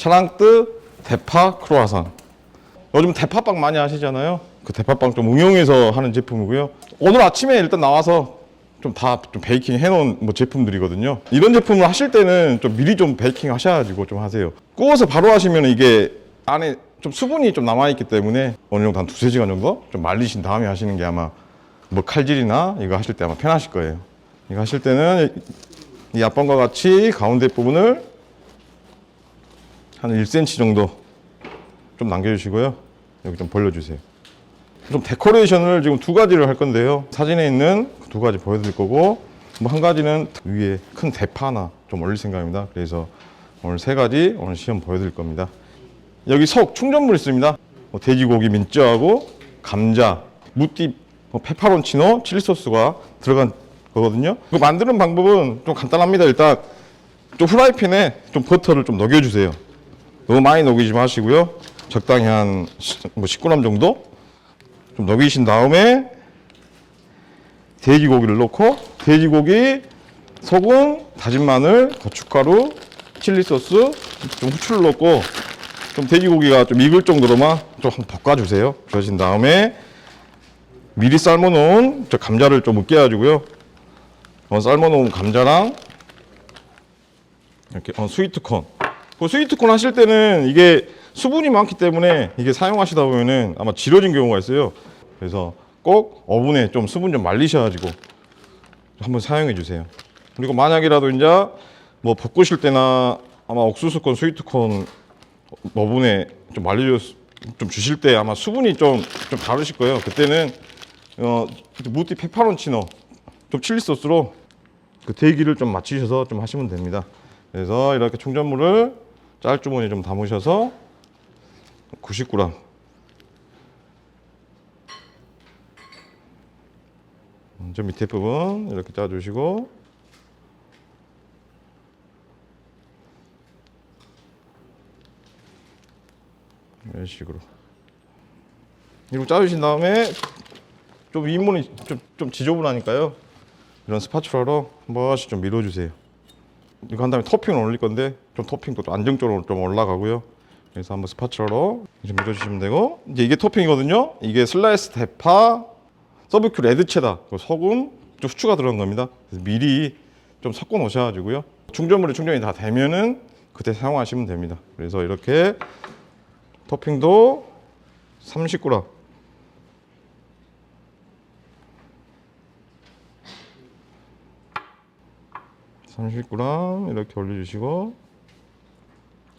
샤랑뜨 대파 크로아상. 요즘 대파빵 많이 하시잖아요. 그 대파빵 좀 응용해서 하는 제품이고요. 오늘 아침에 일단 나와서 좀 다 좀 베이킹 해놓은 뭐 제품들이거든요. 이런 제품을 하실 때는 좀 미리 좀 베이킹 하셔가지고 좀 하세요. 구워서 바로 하시면 이게 안에 좀 수분이 좀 남아있기 때문에 어느 정도 한 두세 시간 정도 좀 말리신 다음에 하시는 게 아마 뭐 칼질이나 이거 하실 때 아마 편하실 거예요. 이거 하실 때는 이 앞번과 같이 가운데 부분을 한 1cm 정도 좀 남겨주시고요. 여기 좀 벌려주세요. 좀 데코레이션을 지금 두 가지를 할 건데요. 사진에 있는 그두 가지 보여드릴 거고, 뭐 한 가지는 위에 큰 대파 하나 좀 올릴 생각입니다. 그래서 오늘 세 가지 오늘 시험 보여드릴 겁니다. 여기 석 충전물 있습니다. 뭐 돼지고기 민트하고 감자, 무띠, 뭐 페파론치노, 칠리 소스가 들어간 거거든요. 그 만드는 방법은 좀 간단합니다. 일단 좀 후라이팬에 좀 버터를 좀 녹여주세요. 너무 많이 녹이지 마시고요. 적당히 한 뭐 19g 정도 좀 녹이신 다음에 돼지고기를 넣고 돼지고기, 소금, 다진 마늘, 고춧가루, 칠리 소스, 좀 후추를 넣고 좀 돼지고기가 좀 익을 정도로만 좀 한번 볶아주세요. 그러신 다음에 미리 삶아놓은 저 감자를 좀 으깨가지고요. 어, 삶아놓은 감자랑 이렇게 어, 스위트콘. 그 스위트콘 하실 때는 이게 수분이 많기 때문에 이게 사용하시다 보면은 아마 질어진 경우가 있어요. 그래서 꼭 오븐에 좀 수분 좀 말리셔가지고 한번 사용해 주세요. 그리고 만약이라도 이제 뭐 볶으실 때나 아마 옥수수콘, 스위트콘 오븐에 좀 말려줘 좀 주실 때 아마 수분이 좀좀 다르실 거예요. 그때는 어 무티 페파론치노 좀 칠리 소스로 그 대기를 좀 맞추셔서 좀 하시면 됩니다. 그래서 이렇게 충전물을 짤주머니에 좀 담으셔서 90g 먼저 밑에 부분 이렇게 짜주시고. 이런 식으로. 이렇게 짜주신 다음에 좀 윗문이 좀, 좀 지저분하니까요. 이런 스파츌러로 한 번씩 좀 밀어주세요 이거 한 다음에 토핑을 올릴 건데 좀 토핑도 좀 안정적으로 좀 올라가고요. 그래서 한번 스파츌러로 좀 밀어주시면 되고. 이제 이게 토핑이거든요. 이게 슬라이스 대파 서브큐 레드 체다 그 소금 좀 후추가 들어간 겁니다. 미리 좀 섞어 놓으셔가지고요. 충전물이 충전이 다 되면은 그때 사용하시면 됩니다. 그래서 이렇게 토핑도 30g 30g 이렇게 올려주시고.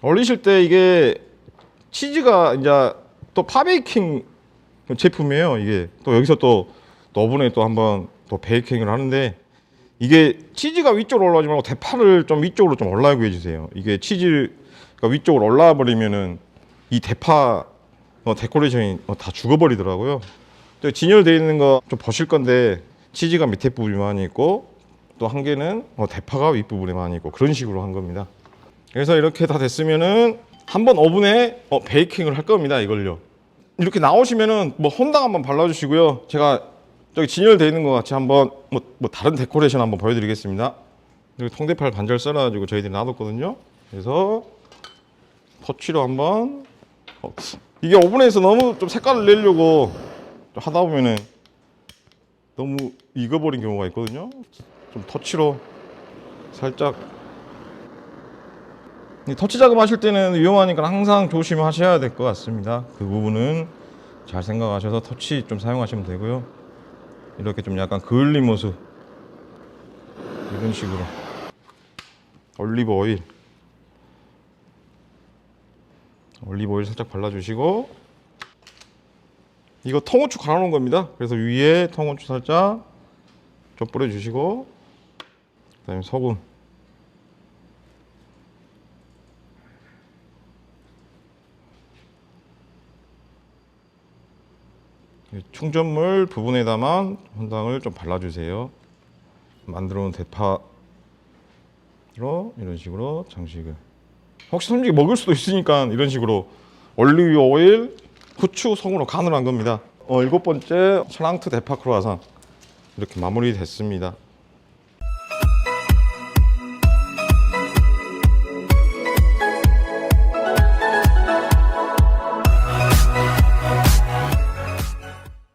올리실 때 이게 치즈가 이제 또 파베이킹 제품이에요. 이게 또 여기서 또, 또 오븐에 또 한번 또 베이킹을 하는데 이게 치즈가 위쪽으로 올라오지 말고 대파를 좀 위쪽으로 좀 올라오게 해주세요. 이게 치즈가 위쪽으로 올라와 버리면은 이 대파 어, 데코레이션이 어, 다 죽어버리더라고요. 또 진열되어 있는 거 좀 보실 건데 치즈가 밑에 많이 있고 또 한 개는 어, 대파가 윗부분에 많이 있고 그런 식으로 한 겁니다. 그래서 이렇게 다 됐으면은 한번 오븐에 어, 베이킹을 할 겁니다. 이걸요. 이렇게 나오시면은 뭐 혼당 한번 발라주시고요. 제가 저기 진열되어 있는 것 같이 한번 뭐, 뭐 다른 데코레이션 한번 보여드리겠습니다. 여기 통대파를 반절 썰어가지고 저희들이 놔뒀거든요. 그래서 터치로 한번 어, 이게 오븐에서 너무 좀 색깔을 내려고 좀 하다 보면은 너무 익어버린 경우가 있거든요. 좀 터치로 살짝 이 터치 작업 하실 때는 위험하니까 항상 조심하셔야 될 것 같습니다. 그 부분은 잘 생각하셔서 터치 좀 사용하시면 되고요. 이렇게 좀 약간 그을린 모습 이런 식으로 올리브 오일 올리브 오일 살짝 발라주시고 이거 통후추 갈아놓은 겁니다. 그래서 위에 통후추 살짝 좀 뿌려주시고 그다음에 소금 이 충전물 부분에다만 혼당을 좀 발라주세요. 만들어 놓은 대파로 이런 식으로 장식을 혹시 솔직히 먹을 수도 있으니까 이런 식으로 올리브 오일, 후추, 소금으로 간을 한 겁니다. 어, 일곱 번째 샤랑트 대파 크로아상 이렇게 마무리 됐습니다.